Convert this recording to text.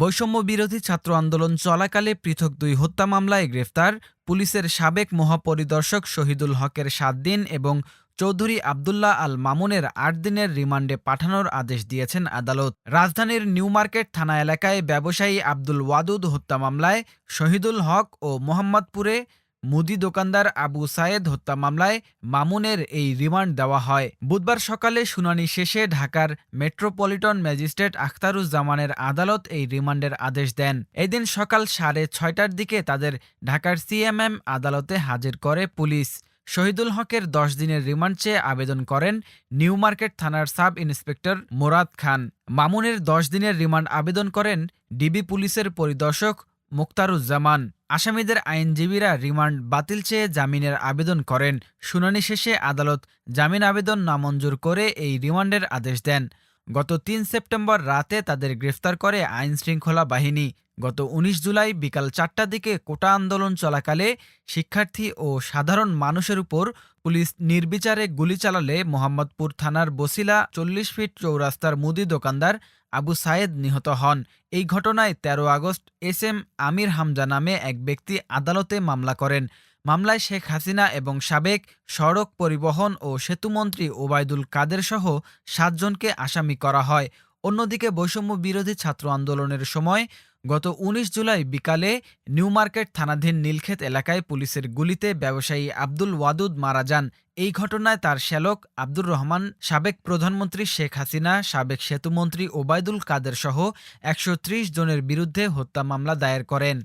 বৈষম্য বিরোধী ছাত্র আন্দোলন চলাকালে পৃথক দুই হত্যা মামলায় গ্রেফতার, পুলিশের সাবেক মহাপরিদর্শক শহীদুল হকের সাত দিন এবং চৌধুরী আবদুল্লাহ আল মামুনের আট দিনের রিমান্ডে পাঠানোর আদেশ দিয়েছেন আদালত। রাজধানীর নিউ মার্কেট থানা এলাকায় ব্যবসায়ী আব্দুল ওয়াদুদ হত্যা মামলায় শহীদুল হক ও মোহাম্মদপুরে মুদি দোকানদার আবু সায়েদ হত্যা মামলায় মামুনের এই রিমান্ড দেওয়া হয়। বুধবার সকালে শুনানি শেষে ঢাকার মেট্রোপলিটন ম্যাজিস্ট্রেট আখতারুজ্জামানের আদালত এই রিমান্ডের আদেশ দেন। এদিন সকাল সাড়ে ছয়টার দিকে তাদের ঢাকার সিএমএম আদালতে হাজির করে পুলিশ। শহীদুল হকের দশ দিনের রিমান্ড চেয়ে আবেদন করেন নিউ মার্কেট থানার সাব ইন্সপেক্টর মোরাদ খান। মামুনের দশ দিনের রিমান্ড আবেদন করেন ডিবি পুলিশের পরিদর্শক মুক্তারুজ্জামান, আসামিদের আইনজীবীরা রিমান্ড বাতিল চেয়ে জামিনের আবেদন করেন। শুনানি শেষে আদালত জামিন আবেদন নামঞ্জুর করে এই রিমান্ডের আদেশ দেন। গত তিন সেপ্টেম্বর রাতে তাদের গ্রেফতার করে আইনশৃঙ্খলা বাহিনী। গত ১৯ জুলাই বিকাল চারটার দিকে কোটা আন্দোলন চলাকালে শিক্ষার্থী ও সাধারণ মানুষের উপর পুলিশ নির্বিচারে গুলি চালালে মোহাম্মদপুর থানার বসিলা চল্লিশ ফিট চৌরাস্তার মুদি দোকানদার আবু সায়েদ নিহত হন। এই ঘটনায় ১৩ August S M Amir Hamza নামে এক ব্যক্তি আদালতে মামলা করেন। মামলায় শেখ হাসিনা এবং সাবেক সড়ক পরিবহন ও সেতুমন্ত্রী ওবায়দুল কাদের সহ সাতজনকে আসামি করা হয়। অন্যদিকে বৈষম্য বিরোধী ছাত্র আন্দোলনের সময় গত ১৯ জুলাই বিকালে নিউমার্কেট থানাধীন নীলক্ষেত এলাকায় পুলিশের গুলিতে ব্যবসায়ী আব্দুল ওয়াদুদ মারা যান। এই ঘটনায় তার শ্যালক আব্দুর রহমান, সাবেক প্রধানমন্ত্রী শেখ হাসিনা, সাবেক সেতুমন্ত্রী ওবায়দুল কাদের সহ একশো ত্রিশ জনের বিরুদ্ধে হত্যা মামলা দায়ের করেন।